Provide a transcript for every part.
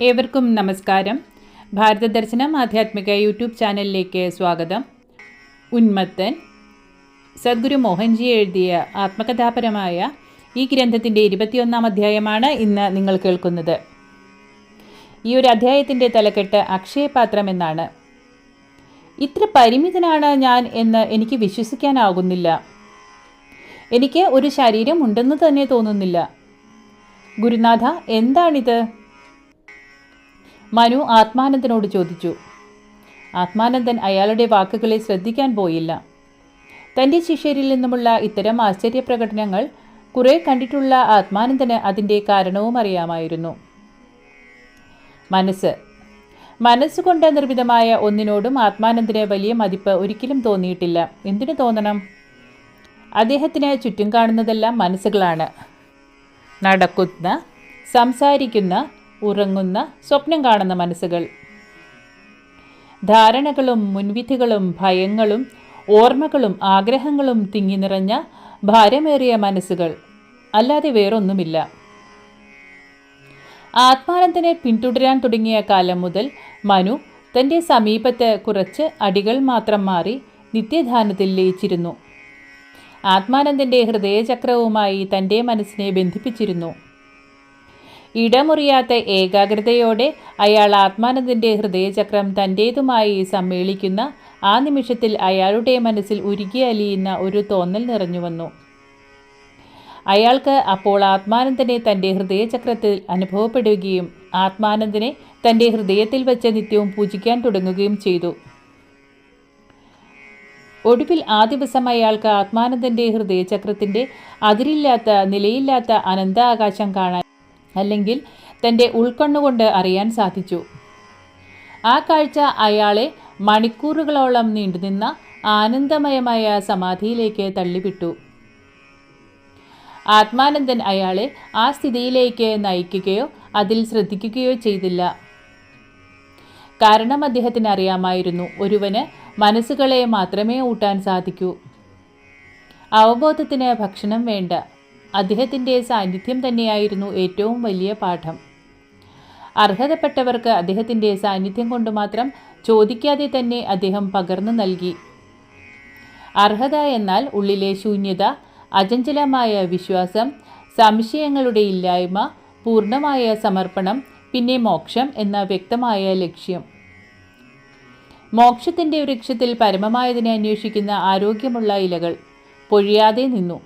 ഏവർക്കും നമസ്കാരം. ഭാരതദർശനം ആധ്യാത്മിക യൂട്യൂബ് ചാനലിലേക്ക് സ്വാഗതം. ഉന്മത്തൻ സദ്ഗുരു മോഹൻജി എഴുതിയ ആത്മകഥാപരമായ ഈ ഗ്രന്ഥത്തിന്റെ ഇരുപത്തിയൊന്നാം അധ്യായമാണ് ഇന്ന് നിങ്ങൾ കേൾക്കുന്നത്. ഈ ഒരു അധ്യായത്തിന്റെ തലക്കെട്ട് അക്ഷയപാത്രം എന്നാണ്. ഇത്ര പരിമിതനാണ് ഞാൻ എന്ന് എനിക്ക് വിശ്വസിക്കാനാകുന്നില്ല. എനിക്ക് ഒരു ശരീരം ഉണ്ടെന്ന് തന്നെ തോന്നുന്നില്ല. ഗുരുനാഥ എന്താണിത്? മനു ആത്മാനന്ദനോട് ചോദിച്ചു. ആത്മാനന്ദൻ അയാളുടെ വാക്കുകളെ ശ്രദ്ധിക്കാൻ പോയില്ല. തന്റെ ശിഷ്യരിൽ നിന്നുമുള്ള ഇത്തരം ആശ്ചര്യപ്രകടനങ്ങൾ കുറേ കണ്ടിട്ടുള്ള ആത്മാനന്ദന് അതിന്റെ കാരണവും അറിയാമായിരുന്നു. മനസ്സ്. മനസ്സുകൊണ്ട് നിർമ്മിതമായ ഒന്നിനോടും ആത്മാനന്ദന് വലിയ മതിപ്പ് ഒരിക്കലും തോന്നിയിട്ടില്ല. എന്തിനു തോന്നണം? അദ്ദേഹത്തിന് ചുറ്റും കാണുന്നതെല്ലാം മനസ്സുകളാണ്. നടക്കുന്ന സംസാരിക്കുന്ന ഉറങ്ങുന്ന സ്വപ്നം കാണുന്ന മനസ്സുകൾ. ധാരണകളും മുൻവിധികളും ഭയങ്ങളും ഓർമ്മകളും ആഗ്രഹങ്ങളും തിങ്ങി നിറഞ്ഞ ഭാരമേറിയ മനസ്സുകൾ. അല്ലാതെ വേറൊന്നുമില്ല. ആത്മാനന്ദനെ പിന്തുടരാൻ തുടങ്ങിയ കാലം മുതൽ മനു തന്റെ സമീപത്ത് കുറച്ച് അടികൾ മാത്രം മാറി നിത്യധാനത്തിൽ ലയിച്ചിരുന്നു. ആത്മാനന്ദന്റെ ഹൃദയചക്രവുമായി തന്റെ മനസ്സിനെ ബന്ധിപ്പിച്ചിരുന്നു. ഇടമുറിയാത്ത ഏകാഗ്രതയോടെ അയാൾ ആത്മാനന്ദന്റെ ഹൃദയചക്രം തന്റേതുമായി സമ്മേളിക്കുന്ന ആ നിമിഷത്തിൽ അയാളുടെ മനസ്സിൽ ഉരുകി അലിയുന്ന ഒരു തോന്നൽ നിറഞ്ഞു വന്നു. അയാൾക്ക് അപ്പോൾ ആത്മാനന്ദനെ തന്റെ ഹൃദയചക്രത്തിൽ അനുഭവപ്പെടുകയും ആത്മാനന്ദനെ തന്റെ ഹൃദയത്തിൽ വെച്ച് നിത്യവും പൂജിക്കാൻ തുടങ്ങുകയും ചെയ്തു. ഒടുവിൽ ആ ദിവസം അയാൾക്ക് ആത്മാനന്ദന്റെ ഹൃദയചക്രത്തിന്റെ അതിരില്ലാത്ത നിലയില്ലാത്ത അനന്ത ആകാശം കാണാൻ അല്ലെങ്കിൽ തന്റെ ഉൾക്കണ്ണുകൊണ്ട് അറിയാൻ സാധിച്ചു. ആ കാഴ്ച അയാളെ മണിക്കൂറുകളോളം നീണ്ടുനിന്ന ആനന്ദമയമായ സമാധിയിലേക്ക് തള്ളിവിട്ടു. ആത്മാനന്ദൻ അയാളെ ആ സ്ഥിതിയിലേക്ക് നയിക്കുകയോ അതിൽ ശ്രദ്ധിക്കുകയോ ചെയ്തില്ല. കാരണം അദ്ദേഹത്തിന് അറിയാമായിരുന്നു ഒരുവന് മനസ്സുകളെ മാത്രമേ ഊട്ടാൻ സാധിക്കൂ. അവബോധത്തിന് ഭക്ഷണം വേണ്ട. അദ്ദേഹത്തിന്റെ സാന്നിധ്യം തന്നെയായിരുന്നു ഏറ്റവും വലിയ പാഠം. അർഹതപ്പെട്ടവർക്ക് അദ്ദേഹത്തിന്റെ സാന്നിധ്യം കൊണ്ട് മാത്രം ചോദിക്കാതെ തന്നെ അദ്ദേഹം പകർന്നു നൽകി. അർഹത എന്നാൽ ഉള്ളിലെ ശൂന്യത അചഞ്ചലമായ വിശ്വാസം സംശയങ്ങളുടെ ഇല്ലായ്മ പൂർണമായ സമർപ്പണം പിന്നെ മോക്ഷം എന്ന വ്യക്തമായ ലക്ഷ്യം. മോക്ഷത്തിന്റെ വൃക്ഷത്തിൽ പരമമായതിനെ അന്വേഷിക്കുന്ന ആരോഗ്യമുള്ള ഇലകൾ പൊഴിയാതെ നിന്നു.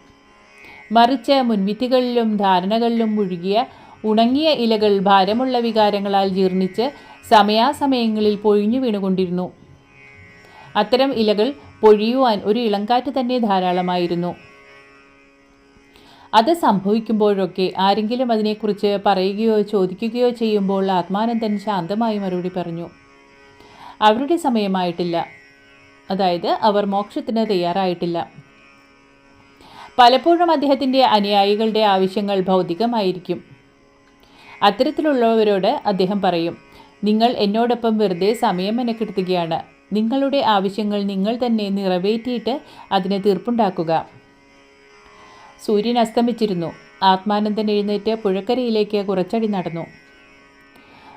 മറിച്ച് മുൻവിധികളിലും ധാരണകളിലും മുഴുകിയ ഉണങ്ങിയ ഇലകൾ ഭാരമുള്ള വികാരങ്ങളാൽ ജീർണിച്ച് സമയാസമയങ്ങളിൽ പൊഴിഞ്ഞു വീണുകൊണ്ടിരുന്നു. അത്തരം ഇലകൾ പൊഴിയുവാൻ ഒരു ഇളങ്കാറ്റ് തന്നെ ധാരാളമായിരുന്നു. അത് സംഭവിക്കുമ്പോഴൊക്കെ ആരെങ്കിലും അതിനെക്കുറിച്ച് പറയുകയോ ചോദിക്കുകയോ ചെയ്യുമ്പോൾ ആത്മാനന്ദൻ ശാന്തമായി മറുപടി പറഞ്ഞു. അവരുടെ സമയമായിട്ടില്ല. അതായത് അവർ മോക്ഷത്തിന് തയ്യാറായിട്ടില്ല. പലപ്പോഴും അദ്ദേഹത്തിന്റെ അനുയായികളുടെ ആവശ്യങ്ങൾ ഭൗതികമായിരിക്കും. അത്തരത്തിലുള്ളവരോട് അദ്ദേഹം പറയും നിങ്ങൾ എന്നോടൊപ്പം വെറുതെ സമയം മെനക്കെടുത്തുകയാണ്. നിങ്ങളുടെ ആവശ്യങ്ങൾ നിങ്ങൾ തന്നെ നിറവേറ്റിയിട്ട് അതിന് തീർപ്പുണ്ടാക്കുക സൂര്യൻ അസ്തമിച്ചിരുന്നു. ആത്മാനന്ദൻ എഴുന്നേറ്റ് പുഴക്കരയിലേക്ക് കുറച്ചടി നടന്നു.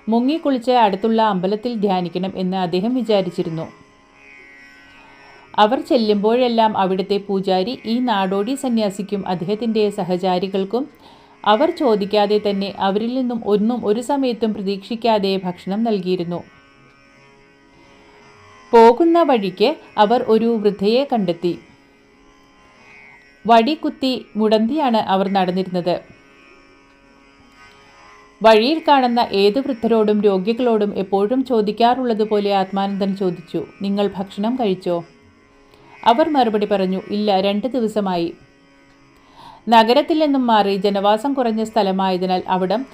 മുങ്ങിക്കുളിച്ച് അടുത്തുള്ള അമ്പലത്തിൽ ധ്യാനിക്കണം എന്ന് അദ്ദേഹം വിചാരിച്ചിരുന്നു. അവർ ചെല്ലുമ്പോഴെല്ലാം അവിടുത്തെ പൂജാരി ഈ നാടോടി സന്യാസിക്കും അദ്ദേഹത്തിന്റെ സഹചാരികൾക്കും അവർ ചോദിക്കാതെ തന്നെ അവരിൽ നിന്നും ഒന്നും ഒരു സമയത്തും പ്രതീക്ഷിക്കാതെ ഭക്ഷണം നൽകിയിരുന്നു. പോകുന്ന വഴിക്ക് അവർ ഒരു വൃദ്ധയെ കണ്ടെത്തി. വടി കുത്തി മുടന്തിയാണ് അവർ നടന്നിരുന്നത്. വഴിയിൽ കാണുന്ന ഏത് വൃദ്ധരോടും രോഗികളോടും എപ്പോഴും ചോദിക്കാറുള്ളതുപോലെ ആത്മാനന്ദൻ ചോദിച്ചു നിങ്ങൾ ഭക്ഷണം കഴിച്ചോ? അവർ മറുപടി പറഞ്ഞു ഇല്ല രണ്ട് ദിവസമായി. നഗരത്തിൽ നിന്നും മാറി ജനവാസം കുറഞ്ഞ സ്ഥലമായതിനാൽ അവിടം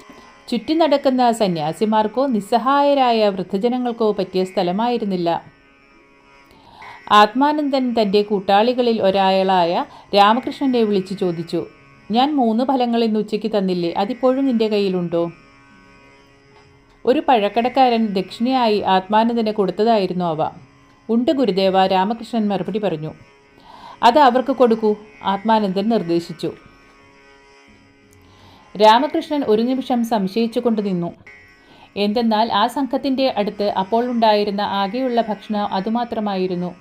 ചുറ്റി നടക്കുന്ന സന്യാസിമാർക്കോ നിസ്സഹായരായ വൃദ്ധജനങ്ങൾക്കോ പറ്റിയ സ്ഥലമായിരുന്നില്ല. ആത്മാനന്ദൻ തന്റെ കൂട്ടാളികളിൽ ഒരാളായ രാമകൃഷ്ണനെ വിളിച്ചു ചോദിച്ചു ഞാൻ മൂന്ന് ഫലങ്ങൾ ഇന്ന് ഉച്ചയ്ക്ക് തന്നില്ലേ? അതിപ്പോഴും നിന്റെ കയ്യിലുണ്ടോ ഒരു പഴക്കടക്കാരൻ ദക്ഷിണയായി ആത്മാനന്ദനെ കൊടുത്തതായിരുന്നു അവ. ഉണ്ട് ഗുരുദേവ. രാമകൃഷ്ണൻ മറുപടി പറഞ്ഞു. അത് അവർക്ക് കൊടുക്കൂ ആത്മാനന്ദൻ നിർദ്ദേശിച്ചു. രാമകൃഷ്ണൻ ഒരു നിമിഷം സംശയിച്ചുകൊണ്ട് നിന്നു. എന്തെന്നാൽ ആ സംഘത്തിന്റെ അടുത്ത് അപ്പോൾ ഉണ്ടായിരുന്ന ആകെയുള്ള ഭക്ഷണം അതുമാത്രമായിരുന്നു.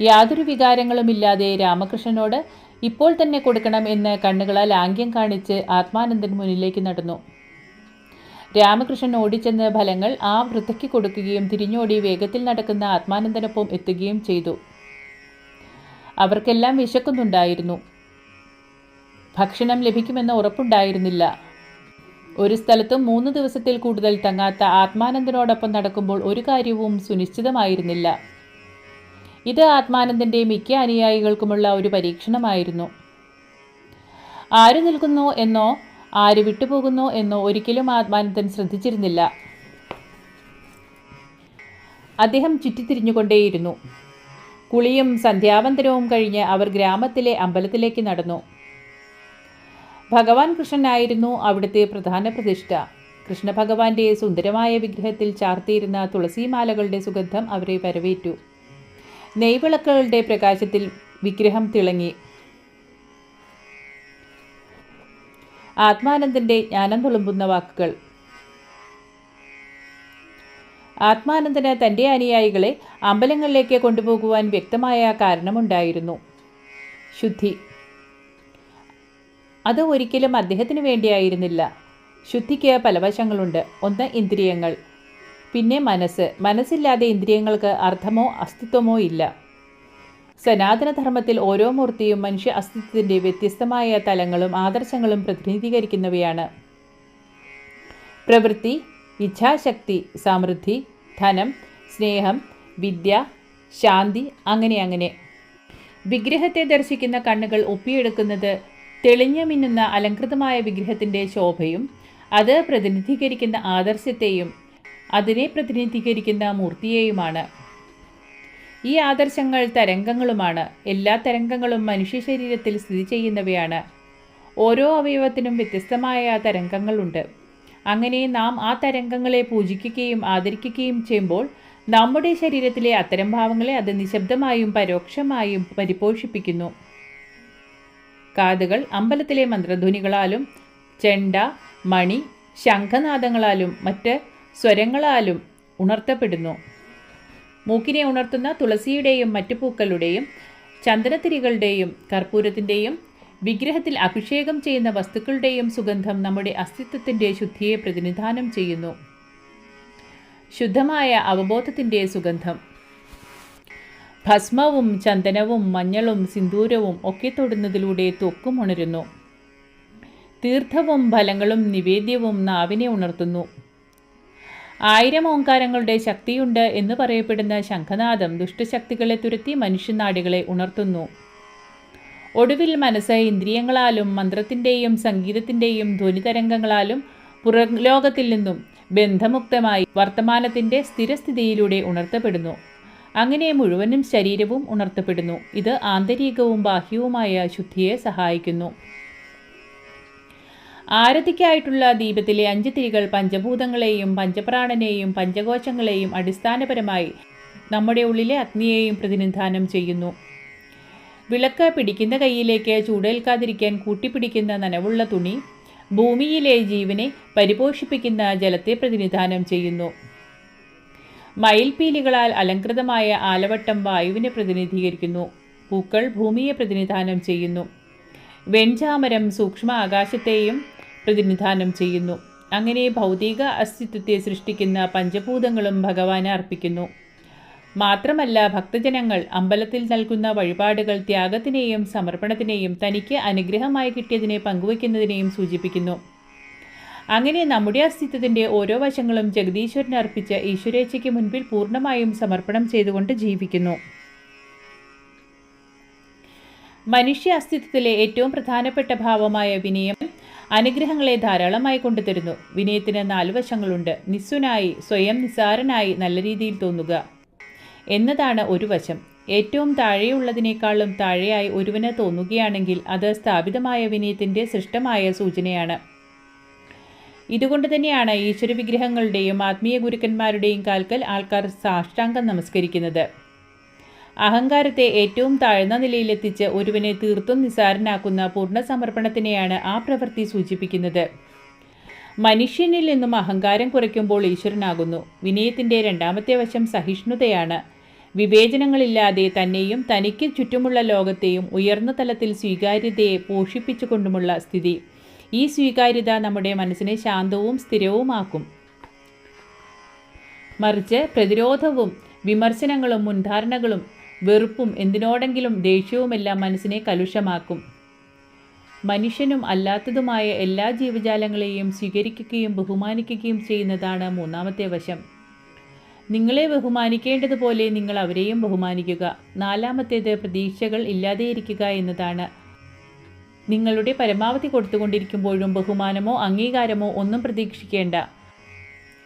യാതൊരു വികാരങ്ങളുമില്ലാതെ രാമകൃഷ്ണനോട് ഇപ്പോൾ തന്നെ കൊടുക്കണം എന്ന് കണ്ണുകളാൽ ആംഗ്യം കാണിച്ച് ആത്മാനന്ദൻ മുന്നിലേക്ക് നടന്നു. രാമകൃഷ്ണൻ ഓടിച്ചെന്ന് ഫലങ്ങൾ ആ വൃദ്ധയ്ക്ക് കൊടുക്കുകയും തിരിഞ്ഞോടി വേഗത്തിൽ നടക്കുന്ന ആത്മാനന്ദനൊപ്പം എത്തുകയും ചെയ്തു. അവർക്കെല്ലാം വിശക്കുന്നുണ്ടായിരുന്നു. ഭക്ഷണം ലഭിക്കുമെന്ന ഉറപ്പുണ്ടായിരുന്നില്ല. ഒരു സ്ഥലത്തും മൂന്ന് ദിവസത്തിൽ കൂടുതൽ തങ്ങാത്ത ആത്മാനന്ദനോടൊപ്പം നടക്കുമ്പോൾ ഒരു കാര്യവും സുനിശ്ചിതമായിരുന്നില്ല. ഇത് ആത്മാനന്ദന്റെ മിക്ക അനുയായികൾക്കുമുള്ള ഒരു പരീക്ഷണമായിരുന്നു. ആര് നിൽക്കുന്നു എന്നോ ആര് വിട്ടുപോകുന്നു എന്നോ ഒരിക്കലും ആത്മാനന്ദൻ ശ്രദ്ധിച്ചിരുന്നില്ല. അദ്ദേഹം ചുറ്റിത്തിരിഞ്ഞുകൊണ്ടേയിരുന്നു. കുളിയും സന്ധ്യാവന്തരവും കഴിഞ്ഞ് അവർ ഗ്രാമത്തിലെ അമ്പലത്തിലേക്ക് നടന്നു. ഭഗവാൻ കൃഷ്ണനായിരുന്നു അവിടുത്തെ പ്രധാന പ്രതിഷ്ഠ. കൃഷ്ണഭഗവാന്റെ സുന്ദരമായ വിഗ്രഹത്തിൽ ചാർത്തിയിരുന്ന തുളസിമാലകളുടെ സുഗന്ധം അവരെ വരവേറ്റു. നെയ്വിളക്കുകളുടെ പ്രകാശത്തിൽ വിഗ്രഹം തിളങ്ങി. ആത്മാനന്ദന്റെ ജ്ഞാനം തുളുമ്പുന്ന വാക്കുകൾ. ആത്മാനന്ദന് തന്റെ അനുയായികളെ അമ്പലങ്ങളിലേക്ക് കൊണ്ടുപോകുവാൻ വ്യക്തമായ കാരണമുണ്ടായിരുന്നു. ശുദ്ധി. അത് ഒരിക്കലും അദ്ദേഹത്തിന് വേണ്ടിയായിരുന്നില്ല. ശുദ്ധിക്ക് പല വശങ്ങളുണ്ട്. ഒന്ന് ഇന്ദ്രിയങ്ങൾ. പിന്നെ മനസ്സ്. മനസ്സില്ലാതെ ഇന്ദ്രിയങ്ങൾക്ക് അർത്ഥമോ അസ്തിത്വമോ ഇല്ല. സനാതനധർമ്മത്തിൽ ഓരോ മൂർത്തിയും മനുഷ്യ അസ്തിത്വത്തിന്റെ വ്യത്യസ്തമായ തലങ്ങളും ആദർശങ്ങളും പ്രതിനിധീകരിക്കുന്നവയാണ്. പ്രവൃത്തി ഇച്ഛാശക്തി സമൃദ്ധി ധനം സ്നേഹം വിദ്യ ശാന്തി അങ്ങനെ അങ്ങനെ. വിഗ്രഹത്തെ ദർശിക്കുന്ന കണ്ണുകൾ ഒപ്പിയെടുക്കുന്നത് തെളിഞ്ഞ മിന്നുന്ന അലങ്കൃതമായ വിഗ്രഹത്തിന്റെ ശോഭയും അത് പ്രതിനിധീകരിക്കുന്ന ആദർശത്തെയും അതിനെ പ്രതിനിധീകരിക്കുന്ന മൂർത്തിയെയുമാണ്. ഈ ആദർശങ്ങൾ തരംഗങ്ങളുമാണ്. എല്ലാ തരംഗങ്ങളും മനുഷ്യ ശരീരത്തിൽ സ്ഥിതി ചെയ്യുന്നവയാണ്. ഓരോ അവയവത്തിനും വ്യത്യസ്തമായ തരംഗങ്ങളുണ്ട്. അങ്ങനെ നാം ആ തരംഗങ്ങളെ പൂജിക്കുകയും ആദരിക്കുകയും ചെയ്യുമ്പോൾ നമ്മുടെ ശരീരത്തിലെ അത്തരം ഭാവങ്ങളെ അത് നിശബ്ദമായും പരോക്ഷമായും പരിപോഷിപ്പിക്കുന്നു. കാതുകൾ അമ്പലത്തിലെ മന്ത്രധ്വനികളാലും ചെണ്ട മണി ശംഖനാദങ്ങളാലും മറ്റ് സ്വരങ്ങളാലും ഉണർത്തപ്പെടുന്നു. മൂക്കിനെ ഉണർത്തുന്ന തുളസിയുടെയും മറ്റു പൂക്കളുടെയും ചന്ദനത്തിരികളുടെയും കർപ്പൂരത്തിന്റെയും വിഗ്രഹത്തിൽ അഭിഷേകം ചെയ്യുന്ന വസ്തുക്കളുടെയും സുഗന്ധം നമ്മുടെ അസ്തിത്വത്തിന്റെ ശുദ്ധിയെ പ്രതിനിധാനം ചെയ്യുന്നു. ശുദ്ധമായ അവബോധത്തിന്റെ സുഗന്ധം. ഭസ്മവും ചന്ദനവും മഞ്ഞളും സിന്ദൂരവും ഒക്കെ തൊടുന്നതിലൂടെ ത്വക്കും ഉണരുന്നു. തീർത്ഥവും ഫലങ്ങളും നിവേദ്യവും നാവിനെ ഉണർത്തുന്നു. ആയിരം ഓങ്കാരങ്ങളുടെ ശക്തിയുണ്ട് എന്ന് പറയപ്പെടുന്ന ശംഖനാദം ദുഷ്ടശക്തികളെ തുരത്തി മനുഷ്യനാടികളെ ഉണർത്തുന്നു. ഒടുവിൽ മനസ്സ് ഇന്ദ്രിയങ്ങളാലും മന്ത്രത്തിന്റെയും സംഗീതത്തിന്റെയും ധ്വനിതരംഗങ്ങളാലും പുറലോകത്തിൽ നിന്നും ബന്ധമുക്തമായി വർത്തമാനത്തിന്റെ സ്ഥിരസ്ഥിതിയിലൂടെ ഉണർത്തപ്പെടുന്നു. അങ്ങനെ മുഴുവനും ശരീരവും ഉണർത്തപ്പെടുന്നു. ഇത് ആന്തരികവും ബാഹ്യവുമായ ശുദ്ധിയെ സഹായിക്കുന്നു. ആരതിക്കായിട്ടുള്ള ദീപത്തിലെ അഞ്ച് തിരികൾ പഞ്ചഭൂതങ്ങളെയും പഞ്ചപ്രാണനെയും പഞ്ചകോശങ്ങളെയും അടിസ്ഥാനപരമായി നമ്മുടെ ഉള്ളിലെ അഗ്നിയെയും പ്രതിനിധാനം ചെയ്യുന്നു. വിളക്ക് പിടിക്കുന്ന കൈയിലേക്ക് ചൂടേൽക്കാതിരിക്കാൻ കൂട്ടിപ്പിടിക്കുന്ന നനവുള്ള തുണി ഭൂമിയിലെ ജീവനെ പരിപോഷിപ്പിക്കുന്ന ജലത്തെ പ്രതിനിധാനം ചെയ്യുന്നു. മയിൽപീലികളാൽ അലങ്കൃതമായ ആലവട്ടം വായുവിനെ പ്രതിനിധീകരിക്കുന്നു. പൂക്കൾ ഭൂമിയെ പ്രതിനിധാനം ചെയ്യുന്നു. വെൺചാമരം സൂക്ഷ്മ ആകാശത്തെയും പ്രതിനിധാനം ചെയ്യുന്നു. അങ്ങനെ ഭൗതിക അസ്തിത്വത്തെ സൃഷ്ടിക്കുന്ന പഞ്ചഭൂതങ്ങളും ഭഗവാനെ അർപ്പിക്കുന്നു. മാത്രമല്ല ഭക്തജനങ്ങൾ അമ്പലത്തിൽ നൽകുന്ന വഴിപാടുകൾ ത്യാഗത്തിനെയും സമർപ്പണത്തിനെയും തനിക്ക് അനുഗ്രഹമായി കിട്ടിയതിനെ പങ്കുവയ്ക്കുന്നതിനെയും സൂചിപ്പിക്കുന്നു. അങ്ങനെ നമ്മുടെ അസ്തിത്വത്തിന്റെ ഓരോ വശങ്ങളും ജഗദീശ്വരന് അർപ്പിച്ച ഈശ്വരേച്ഛയ്ക്ക് മുൻപിൽ പൂർണമായും സമർപ്പണം ചെയ്തുകൊണ്ട് ജീവിക്കുന്നു. മനുഷ്യ അസ്തിത്വത്തിലെ ഏറ്റവും പ്രധാനപ്പെട്ട ഭാവമായ വിനയം അനുഗ്രഹങ്ങളെ ധാരാളമായി കൊണ്ടുതരുന്നു. വിനയത്തിന് നാല് വശങ്ങളുണ്ട്. നിസ്സുനായി സ്വയം നിസാരനായി നല്ല രീതിയിൽ തോന്നുക എന്നതാണ് ഒരു വശം. ഏറ്റവും താഴെയുള്ളതിനേക്കാളും താഴെയായി ഒരുവന് തോന്നുകയാണെങ്കിൽ അത് സ്ഥാപിതമായ വിനയത്തിന്റെ സൃഷ്ടമായ സൂചനയാണ്. ഇതുകൊണ്ട് തന്നെയാണ് ഈശ്വര വിഗ്രഹങ്ങളുടെയും ആത്മീയ ഗുരുക്കന്മാരുടെയും കാൽക്കൽ ആൾക്കാർ സാഷ്ടാംഗം നമസ്കരിക്കുന്നത്. അഹങ്കാരത്തെ ഏറ്റവും താഴ്ന്ന നിലയിലെത്തിച്ച് ഒരുവനെ തീർത്തും നിസാരനാക്കുന്ന പൂർണ സമർപ്പണത്തിനെയാണ് ആ പ്രവൃത്തി സൂചിപ്പിക്കുന്നത്. മനുഷ്യനിൽ നിന്നും അഹങ്കാരം കുറയ്ക്കുമ്പോൾ ഈശ്വരനാകുന്നു. വിനയത്തിന്റെ രണ്ടാമത്തെ വശം സഹിഷ്ണുതയാണ്. വിവേചനങ്ങളില്ലാതെ തന്നെയും തനിക്ക് ചുറ്റുമുള്ള ലോകത്തെയും ഉയർന്ന തലത്തിൽ സ്വീകാര്യതയെ പോഷിപ്പിച്ചുകൊണ്ടുമുള്ള സ്ഥിതി. ഈ സ്വീകാര്യത നമ്മുടെ മനസ്സിനെ ശാന്തവും സ്ഥിരവുമാക്കും. മറിച്ച് പ്രതിരോധവും വിമർശനങ്ങളും മുൻധാരണകളും വെറുപ്പും എന്തിനോടെങ്കിലും ദേഷ്യവുമെല്ലാം മനസ്സിനെ കലുഷമാക്കും. മനുഷ്യനും അല്ലാത്തതുമായ എല്ലാ ജീവജാലങ്ങളെയും സ്വീകരിക്കുകയും ബഹുമാനിക്കുകയും ചെയ്യുന്നതാണ് മൂന്നാമത്തെ വശം. നിങ്ങളെ ബഹുമാനിക്കേണ്ടതുപോലെ നിങ്ങൾ അവരെയും ബഹുമാനിക്കുക. നാലാമത്തേത് പ്രതീക്ഷകൾ ഇല്ലാതെയിരിക്കുക എന്നതാണ്. നിങ്ങളുടെ പരമാവധി കൊടുത്തുകൊണ്ടിരിക്കുമ്പോഴും ബഹുമാനമോ അംഗീകാരമോ ഒന്നും പ്രതീക്ഷിക്കേണ്ട.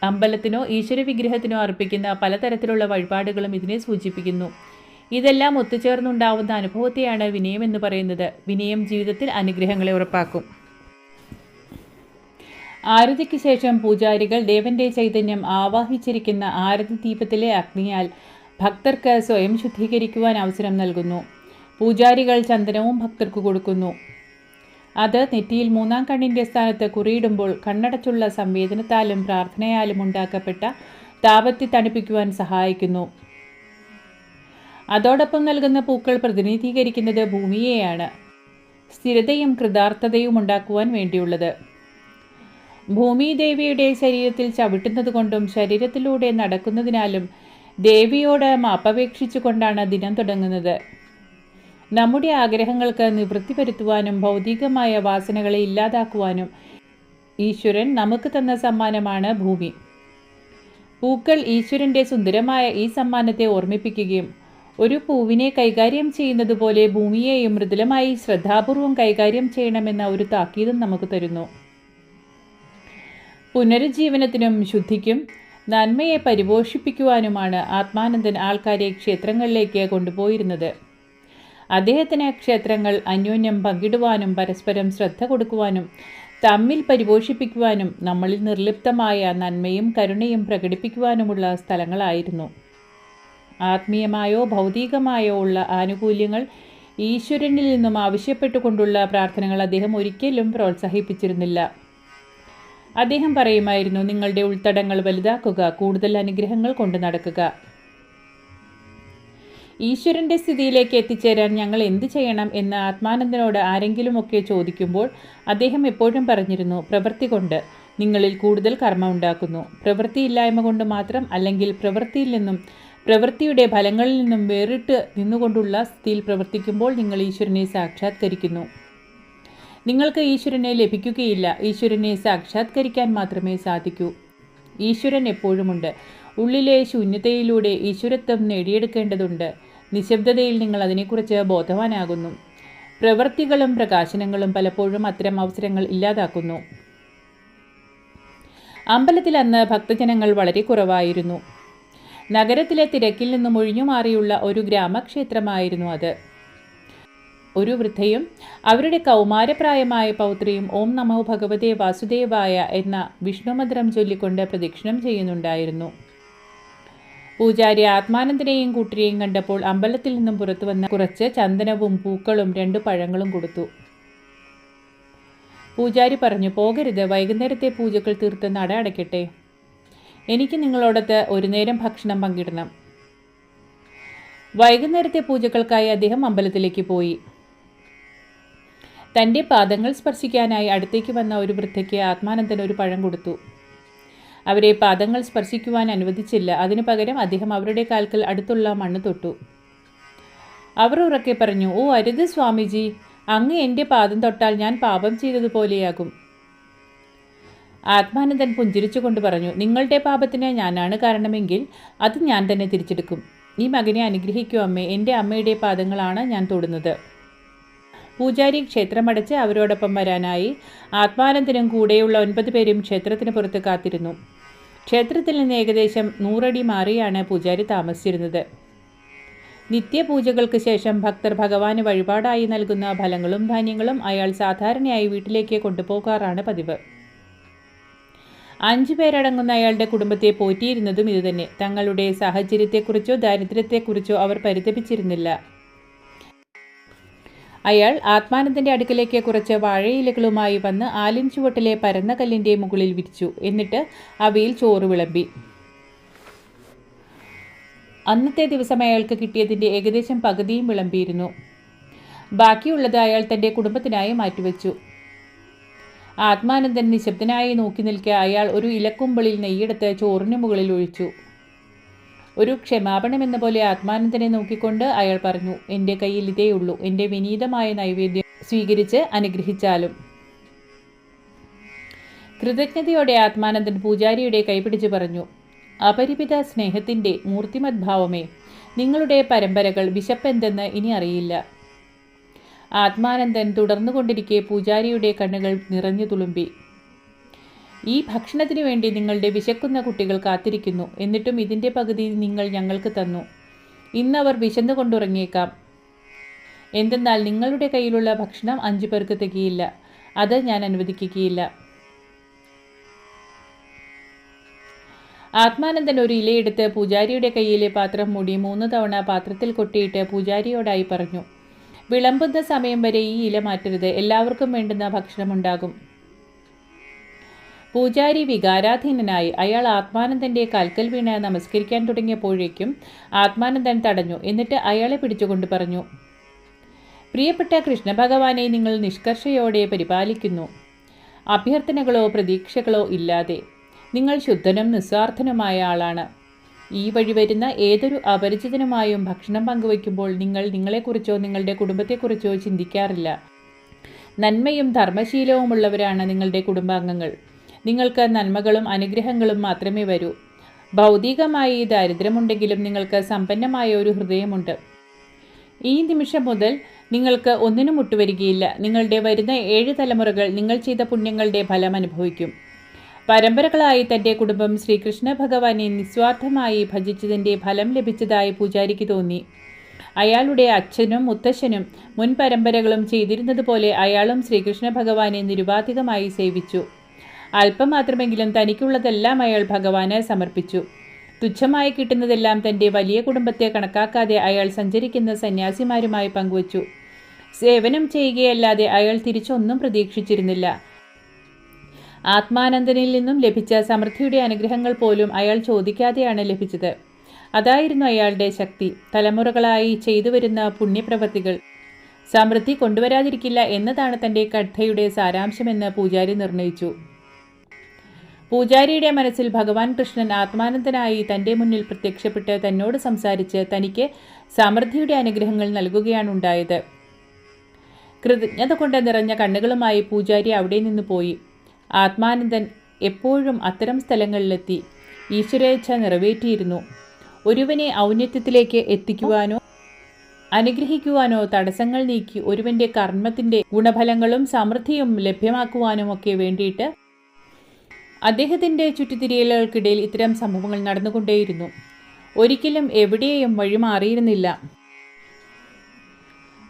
അമ്പലത്തിനോ ഈശ്വര വിഗ്രഹത്തിനോ അർപ്പിക്കുന്ന പലതരത്തിലുള്ള വഴിപാടുകളും ഇതിനെ സൂചിപ്പിക്കുന്നു. ഇതെല്ലാം ഒത്തുചേർന്നുണ്ടാവുന്ന അനുഭവത്തെയാണ് വിനയം എന്ന് പറയുന്നത്. വിനയം ജീവിതത്തിൽ അനുഗ്രഹങ്ങളെ ഉറപ്പാക്കും. ആരതിക്ക് ശേഷം പൂജാരികൾ ദേവന്റെ ചൈതന്യം ആവാഹിച്ചിരിക്കുന്ന ആരതി ദീപത്തിലെ അഗ്നിയാൽ ഭക്തർക്ക് സ്വയം ശുദ്ധീകരിക്കുവാൻ അവസരം നൽകുന്നു. പൂജാരികൾ ചന്ദനവും ഭക്തർക്ക് കൊടുക്കുന്നു. അത് നെറ്റിയിൽ മൂന്നാം കണ്ണിന്റെ സ്ഥാനത്ത് കുറിയിടുമ്പോൾ കണ്ണടച്ചുള്ള സംവേദനത്താലും പ്രാർത്ഥനയാലും ഉണ്ടാക്കപ്പെട്ട താപത്തെ തണുപ്പിക്കുവാൻ സഹായിക്കുന്നു. അതോടൊപ്പം നൽകുന്ന പൂക്കൾ പ്രതിനിധീകരിക്കുന്നത് ഭൂമിയെയാണ്. സ്ഥിരതയും കൃതാർത്ഥതയും ഉണ്ടാക്കുവാൻ വേണ്ടിയുള്ളത്. ഭൂമി ദേവിയുടെ ശരീരത്തിൽ ചവിട്ടുന്നതുകൊണ്ടും ശരീരത്തിലൂടെ നടക്കുന്നതിനാലും ദേവിയോട് മാപ്പപേക്ഷിച്ചുകൊണ്ടാണ് ദിനം തുടങ്ങുന്നത്. നമ്മുടെ ആഗ്രഹങ്ങൾക്ക് നിവൃത്തി വരുത്തുവാനും ഭൗതികമായ വാസനകളെ ഇല്ലാതാക്കുവാനും ഈശ്വരൻ നമുക്ക് തന്ന സമ്മാനമാണ് ഭൂമി. പൂക്കൾ ഈശ്വരന്റെ സുന്ദരമായ ഈ സമ്മാനത്തെ ഓർമ്മിപ്പിക്കുകയും ഒരു പൂവിനെ കൈകാര്യം ചെയ്യുന്നത് പോലെ ഭൂമിയെയും മൃദുലമായി ശ്രദ്ധാപൂർവം കൈകാര്യം ചെയ്യണമെന്ന ഒരു താക്കീതും നമുക്ക് തരുന്നു. പുനരുജ്ജീവനത്തിനും ശുദ്ധിക്കും നന്മയെ പരിപോഷിപ്പിക്കുവാനുമാണ് ആത്മാനന്ദൻ ആൾക്കാരെ ക്ഷേത്രങ്ങളിലേക്ക് കൊണ്ടുപോയിരുന്നത്. അദ്ദേഹത്തിന് ക്ഷേത്രങ്ങൾ അന്യോന്യം പങ്കിടുവാനും പരസ്പരം ശ്രദ്ധ കൊടുക്കുവാനും തമ്മിൽ പരിപോഷിപ്പിക്കുവാനും നമ്മളിൽ നിർലിപ്തമായ നന്മയും കരുണയും പ്രകടിപ്പിക്കുവാനുമുള്ള സ്ഥലങ്ങളായിരുന്നു. ആത്മീയമായോ ഭൗതികമായോ ഉള്ള ആനുകൂല്യങ്ങൾ ഈശ്വരനിൽ നിന്നും ആവശ്യപ്പെട്ടുകൊണ്ടുള്ള പ്രാർത്ഥനകൾ അദ്ദേഹം ഒരിക്കലും പ്രോത്സാഹിപ്പിച്ചിരുന്നില്ല. അദ്ദേഹം പറയുമായിരുന്നു നിങ്ങളുടെ ഉൾത്തടങ്ങൾ വലുതാക്കുക കൂടുതൽ അനുഗ്രഹങ്ങൾ കൊണ്ടു നടക്കുക. ഈശ്വരന്റെ സ്ഥിതിയിലേക്ക് എത്തിച്ചേരാൻ ഞങ്ങൾ എന്ത് ചെയ്യണം എന്ന് ആത്മാനന്ദനോട് ആരെങ്കിലുമൊക്കെ ചോദിക്കുമ്പോൾ അദ്ദേഹം എപ്പോഴും പറഞ്ഞിരുന്നു പ്രവൃത്തി കൊണ്ട് നിങ്ങളിൽ കൂടുതൽ കർമ്മം ഉണ്ടാക്കുന്നു. പ്രവൃത്തിയില്ലായ്മ കൊണ്ട് മാത്രം അല്ലെങ്കിൽ പ്രവൃത്തിയിൽ നിന്നും പ്രവൃത്തിയുടെ ഫലങ്ങളിൽ നിന്നും വേറിട്ട് നിന്നുകൊണ്ടുള്ള സ്ഥിതിയിൽ പ്രവർത്തിക്കുമ്പോൾ നിങ്ങൾ ഈശ്വരനെ സാക്ഷാത്കരിക്കുന്നു. നിങ്ങൾക്ക് ഈശ്വരനെ ലഭിക്കുകയില്ല. ഈശ്വരനെ സാക്ഷാത്കരിക്കാൻ മാത്രമേ സാധിക്കൂ. ഈശ്വരൻ എപ്പോഴുമുണ്ട്. ഉള്ളിലെ ശൂന്യതയിലൂടെ ഈശ്വരത്വം നേടിയെടുക്കേണ്ടതുണ്ട്. നിശബ്ദതയിൽ നിങ്ങൾ അതിനെക്കുറിച്ച് ബോധവാനാകുന്നു. പ്രവൃത്തികളും പ്രകാശനങ്ങളും പലപ്പോഴും അത്തരം അവസരങ്ങൾ ഇല്ലാതാക്കുന്നു. അമ്പലത്തിൽ അന്ന് ഭക്തജനങ്ങൾ വളരെ കുറവായിരുന്നു. നഗരത്തിലെ തിരക്കിൽ നിന്നും ഒഴിഞ്ഞുമാറിയുള്ള ഒരു ഗ്രാമക്ഷേത്രമായിരുന്നു അത്. ഒരു വൃദ്ധയും അവരുടെ കൗമാരപ്രായമായ പൗത്രിയും ഓം നമോ ഭഗവതേ വാസുദേവായ എന്ന വിഷ്ണുമന്ത്രം ചൊല്ലിക്കൊണ്ട് പ്രദക്ഷിണം ചെയ്യുന്നുണ്ടായിരുന്നു. പൂജാരി ആത്മാനന്ദനെയും കൂട്ടരെയും കണ്ടപ്പോൾ അമ്പലത്തിൽ നിന്നും പുറത്തു വന്ന കുറച്ച് ചന്ദനവും പൂക്കളും രണ്ടു പഴങ്ങളും കൊടുത്തു. പൂജാരി പറഞ്ഞു പോകരുത് വൈകുന്നേരത്തെ പൂജകൾ തീർത്ത് നട അടയ്ക്കട്ടെ. എനിക്ക് നിങ്ങളോടത്ത് ഒരു നേരം ഭക്ഷണം പങ്കിടണം. വൈകുന്നേരത്തെ പൂജകൾക്കായി അദ്ദേഹം അമ്പലത്തിലേക്ക് പോയി. തന്റെ പാദങ്ങൾ സ്പർശിക്കാനായി അടുത്തേക്ക് വന്ന ഒരു വൃദ്ധയ്ക്ക് ആത്മാനന്ദൻ ഒരു പഴം കൊടുത്തു. അവരെ പാദങ്ങൾ സ്പർശിക്കുവാൻ അനുവദിച്ചില്ല. അതിനു പകരം അദ്ദേഹം അവരുടെ കാൽക്കൽ അടുത്തുള്ള മണ്ണ് തൊട്ടു. അവർ ഉറക്കെ പറഞ്ഞു ഓ അരുത് സ്വാമിജി. അങ്ങ് എന്റെ പാദം തൊട്ടാൽ ഞാൻ പാപം ചെയ്തതുപോലെയാകും. ആത്മാനന്ദൻ പുഞ്ചിരിച്ചുകൊണ്ട് പറഞ്ഞു നിങ്ങളുടെ പാപത്തിന് ഞാനാണ് കാരണമെങ്കിൽ അത് ഞാൻ തന്നെ തിരിച്ചെടുക്കും. ഈ മകനെ അനുഗ്രഹിക്കൂ അമ്മേ എന്റെ അമ്മയുടെ പാദങ്ങളാണ് ഞാൻ തൊടുന്നത്. പൂജാരി ക്ഷേത്രമടച്ച് അവരോടൊപ്പം വരാനായി ആത്മാനന്ദനും കൂടെയുള്ള ഒൻപത് പേരും ക്ഷേത്രത്തിന് പുറത്ത് കാത്തിരുന്നു. ക്ഷേത്രത്തിൽ നിന്ന് ഏകദേശം നൂറടി മാറിയാണ് പൂജാരി താമസിച്ചിരുന്നത്. നിത്യപൂജകൾക്ക് ശേഷം ഭക്തർ ഭഗവാന് വഴിപാടായി നൽകുന്ന ഫലങ്ങളും ധാന്യങ്ങളും അയാൾ സാധാരണയായി വീട്ടിലേക്ക് കൊണ്ടുപോകാറാണ് പതിവ്. അഞ്ചു പേരടങ്ങുന്ന അയാളുടെ കുടുംബത്തെ പോറ്റിയിരുന്നതും ഇതുതന്നെ. തങ്ങളുടെ സാഹചര്യത്തെക്കുറിച്ചോ ദാരിദ്ര്യത്തെക്കുറിച്ചോ അവർ പരിതപിച്ചിരുന്നില്ല. അയാൾ ആത്മാനന്ദന്റെ അടുക്കലേക്ക് കുറച്ച് വാഴയിലകളുമായി വന്ന് ആലിൻ ചുവട്ടിലെ പരന്ന കല്ലിന്റെ മുകളിൽ വിരിച്ചു. എന്നിട്ട് അവയിൽ ചോറ് വിളമ്പി. അന്നത്തെ ദിവസം അയാൾക്ക് കിട്ടിയതിന്റെ ഏകദേശം പകുതിയും വിളമ്പിയിരുന്നു. ബാക്കിയുള്ളത് അയാൾ തന്റെ കുടുംബത്തിനായി മാറ്റിവെച്ചു. ആത്മാനന്ദൻ നിശബ്ദനായി നോക്കി നിൽക്കെ അയാൾ ഒരു ഇലക്കുമ്പളിൽ നെയ്യെടുത്ത് ചോറിന് മുകളിൽ ഒഴിച്ചു. ഒരു ക്ഷമാപണമെന്ന പോലെ ആത്മാനന്ദനെ നോക്കിക്കൊണ്ട് അയാൾ പറഞ്ഞു എന്റെ കയ്യിൽ ഇതേ ഉള്ളൂ. എന്റെ വിനീതമായ നൈവേദ്യം സ്വീകരിച്ച് അനുഗ്രഹിച്ചാലും. കൃതജ്ഞതയോടെ ആത്മാനന്ദൻ പൂജാരിയുടെ കൈപിടിച്ച് പറഞ്ഞു അപരിമിത സ്നേഹത്തിന്റെ മൂർത്തിമദ്ഭാവമേ നിങ്ങളുടെ പരമ്പരകൾ വിശപ്പെന്തെന്ന് ഇനി അറിയില്ല. ആത്മാനന്ദൻ തുടർന്നുകൊണ്ടിരിക്കെ പൂജാരിയുടെ കണ്ണുകൾ നിറഞ്ഞു തുളുമ്പി. ഈ ഭക്ഷണത്തിനു വേണ്ടി നിങ്ങളുടെ വിശക്കുന്ന കുട്ടികൾ കാത്തിരിക്കുന്നു. എന്നിട്ടും ഇതിന്റെ പകുതി നിങ്ങൾ ഞങ്ങൾക്ക് തന്നു. ഇന്നവർ വിശന്നു കൊണ്ടുറങ്ങിയേക്കാം എന്തെന്നാൽ നിങ്ങളുടെ കയ്യിലുള്ള ഭക്ഷണം അഞ്ചു പേർക്ക് തികയില്ല. അത് ഞാൻ അനുവദിക്കുകയില്ല. ആത്മാനന്ദൻ ഒരു ഇലയെടുത്ത് പൂജാരിയുടെ കയ്യിലെ പാത്രം മൂടി മൂന്ന് തവണ പാത്രത്തിൽ കൊട്ടിയിട്ട് പൂജാരിയോടായി പറഞ്ഞു. വിളമ്പുന്ന സമയം വരെ ഈ ഇല മാറ്റരുത്. എല്ലാവർക്കും വേണ്ടുന്ന ഭക്ഷണമുണ്ടാകും. പൂജാരി വികാരാധീനനായി. അയാൾ ആത്മാനന്ദന്റെ കൽക്കൽ വീണ നമസ്കരിക്കാൻ തുടങ്ങിയപ്പോഴേക്കും ആത്മാനന്ദൻ തടഞ്ഞു. എന്നിട്ട് അയാളെ പിടിച്ചുകൊണ്ട് പറഞ്ഞു പ്രിയപ്പെട്ട കൃഷ്ണഭഗവാനെ നിങ്ങൾ നിഷ്കർഷയോടെ പരിപാലിക്കുന്നു. അഭ്യർത്ഥനകളോ പ്രതീക്ഷകളോ ഇല്ലാതെ. നിങ്ങൾ ശുദ്ധനും നിസ്വാർത്ഥനുമായ ആളാണ്. ഈ വഴി വരുന്ന ഏതൊരു അപരിചിതനുമായും ഭക്ഷണം പങ്കുവയ്ക്കുമ്പോൾ നിങ്ങൾ നിങ്ങളെക്കുറിച്ചോ നിങ്ങളുടെ കുടുംബത്തെക്കുറിച്ചോ ചിന്തിക്കാറില്ല. നന്മയും ധർമ്മശീലവുമുള്ളവരാണ് നിങ്ങളുടെ കുടുംബാംഗങ്ങൾ. നിങ്ങൾക്ക് നന്മകളും അനുഗ്രഹങ്ങളും മാത്രമേ വരൂ. ഭൗതികമായി ദാരിദ്ര്യമുണ്ടെങ്കിലും നിങ്ങൾക്ക് സമ്പന്നമായ ഒരു ഹൃദയമുണ്ട്. ഈ നിമിഷം മുതൽ നിങ്ങൾക്ക് ഒന്നിനും മുട്ടുവരികയില്ല. നിങ്ങളുടെ വരുന്ന ഏഴ് തലമുറകൾ നിങ്ങൾ ചെയ്ത പുണ്യങ്ങളുടെ ഫലം അനുഭവിക്കും. പരമ്പരകളായി തന്റെ കുടുംബം ശ്രീകൃഷ്ണ ഭഗവാനെ നിസ്വാർത്ഥമായി ഭജിച്ചതിന്റെ ഫലം ലഭിച്ചതായി പൂജാരിക്ക് തോന്നി. അയാളുടെ അച്ഛനും മുത്തശ്ശനും മുൻ പരമ്പരകളും ചെയ്തിരുന്നതുപോലെ അയാളും ശ്രീകൃഷ്ണ ഭഗവാനെ നിരുപാധികമായി സേവിച്ചു. അല്പം മാത്രമെങ്കിലും തനിക്കുള്ളതെല്ലാം അയാൾ ഭഗവാന് സമർപ്പിച്ചു. തുച്ഛമായി കിട്ടുന്നതെല്ലാം തന്റെ വലിയ കുടുംബത്തെ കണക്കാക്കാതെ അയാൾ സഞ്ചരിക്കുന്ന സന്യാസിമാരുമായി പങ്കുവച്ചു. സേവനം ചെയ്യുകയല്ലാതെ അയാൾ തിരിച്ചൊന്നും പ്രതീക്ഷിച്ചിരുന്നില്ല. ആത്മാനന്ദനിൽ നിന്നും ലഭിച്ച സമൃദ്ധിയുടെ അനുഗ്രഹങ്ങൾ പോലും അയാൾ ചോദിക്കാതെയാണ് ലഭിച്ചത്. അതായിരുന്നു അയാളുടെ ശക്തി. തലമുറകളായി ചെയ്തു വരുന്ന പുണ്യപ്രവൃത്തികൾ സമൃദ്ധി കൊണ്ടുവരാതിരിക്കില്ല എന്നതാണ് തന്റെ കഥയുടെ സാരാംശമെന്ന് പൂജാരി നിർണയിച്ചു. പൂജാരിയുടെ മനസ്സിൽ ഭഗവാൻ കൃഷ്ണൻ ആത്മാനന്ദനായി തന്റെ മുന്നിൽ പ്രത്യക്ഷപ്പെട്ട് തന്നോട് സംസാരിച്ച് തനിക്ക് സമൃദ്ധിയുടെ അനുഗ്രഹങ്ങൾ നൽകുകയാണ് ഉണ്ടായത്. കൃതജ്ഞത കൊണ്ട് നിറഞ്ഞ കണ്ണുകളുമായി പൂജാരി അവിടെ നിന്ന് പോയി. ആത്മാനന്ദൻ എപ്പോഴും അത്തരം സ്ഥലങ്ങളിലെത്തി ഈശ്വരേച്ഛ നിറവേറ്റിയിരുന്നു. ഒരുവനെ ഔന്നത്യത്തിലേക്ക് എത്തിക്കുവാനോ അനുഗ്രഹിക്കുവാനോ തടസ്സങ്ങൾ നീക്കി ഒരുവന്റെ കർമ്മത്തിന്റെ ഗുണഫലങ്ങളും സമൃദ്ധിയും ലഭ്യമാക്കുവാനുമൊക്കെ വേണ്ടിയിട്ട് അദ്ദേഹത്തിന്റെ ചുറ്റുതിരിയലുകൾക്കിടയിൽ ഇത്തരം സംഭവങ്ങൾ നടന്നുകൊണ്ടേയിരുന്നു. ഒരിക്കലും എവിടെയും വഴിമാറിയിരുന്നില്ല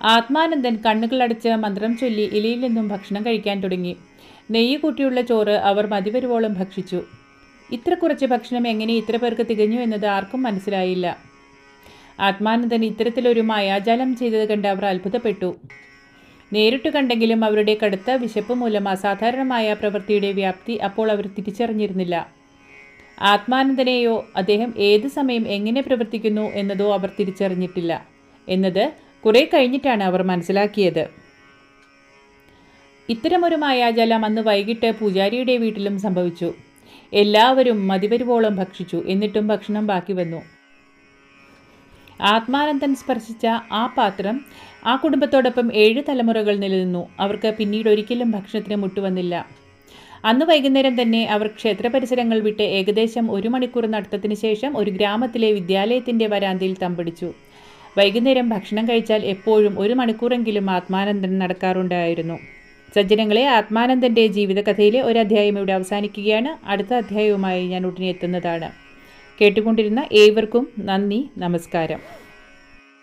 ആത്മാനന്ദൻ കണ്ണുകളടച്ച് മന്ത്രം ചൊല്ലി ഇലയിൽ നിന്നും ഭക്ഷണം കഴിക്കാൻ തുടങ്ങി. നെയ്യ് കൂട്ടിയുള്ള ചോറ് അവർ മതിവരുവോളം ഭക്ഷിച്ചു. ഇത്ര കുറച്ച് ഭക്ഷണം എങ്ങനെ ഇത്ര പേർക്ക് തികഞ്ഞു എന്നത് ആർക്കും മനസ്സിലായില്ല. ആത്മാനന്ദൻ ഇത്തരത്തിലൊരു മായാജാലം ചെയ്തത് കണ്ട് അവർ അത്ഭുതപ്പെട്ടു. നേരിട്ട് കണ്ടെങ്കിലും അവരുടെ കടുത്ത വിശപ്പ് മൂലം അസാധാരണമായ പ്രവൃത്തിയുടെ വ്യാപ്തി അപ്പോൾ അവർ തിരിച്ചറിഞ്ഞിരുന്നില്ല. ആത്മാനന്ദനെയോ അദ്ദേഹം ഏത് സമയം എങ്ങനെ പ്രവർത്തിക്കുന്നു എന്നതോ അവർ തിരിച്ചറിഞ്ഞിട്ടില്ല. എന്നത് കുറെ കഴിഞ്ഞിട്ടാണ് അവർ മനസ്സിലാക്കിയത്. ഇത്തരമൊരു മായാജാലം അന്ന് വൈകിട്ട് പൂജാരിയുടെ വീട്ടിലും സംഭവിച്ചു. എല്ലാവരും മതിവരുവോളം ഭക്ഷിച്ചു. എന്നിട്ടും ഭക്ഷണം ബാക്കി വന്നു. ആത്മാനന്ദൻ സ്പർശിച്ച ആ പാത്രം ആ കുടുംബത്തോടൊപ്പം ഏഴ് തലമുറകൾ നിലനിന്നു. അവർക്ക് പിന്നീട് ഒരിക്കലും ഭക്ഷണത്തിന് മുട്ടുവന്നില്ല അന്ന് വൈകുന്നേരം തന്നെ അവർ ക്ഷേത്ര പരിസരങ്ങൾ വിട്ട് ഏകദേശം ഒരു മണിക്കൂർ നടത്തത്തിന് ശേഷം ഒരു ഗ്രാമത്തിലെ വിദ്യാലയത്തിന്റെ വരാന്തയിൽ തമ്പടിച്ചു. വൈകുന്നേരം ഭക്ഷണം കഴിച്ചാൽ എപ്പോഴും ഒരു മണിക്കൂറെങ്കിലും ആത്മാനന്ദൻ നടക്കാറുണ്ടായിരുന്നു. സജ്ജനങ്ങളെ ആത്മാനന്ദന്റെ ജീവിതകഥയിലെ ഒരു അധ്യായം ഇവിടെ അവസാനിക്കുകയാണ്. അടുത്ത അധ്യായവുമായി ഞാൻ ഉടനെ എത്തുന്നതാണ്. കേട്ടുകൊണ്ടിരുന്ന ഏവർക്കും നന്ദി നമസ്കാരം.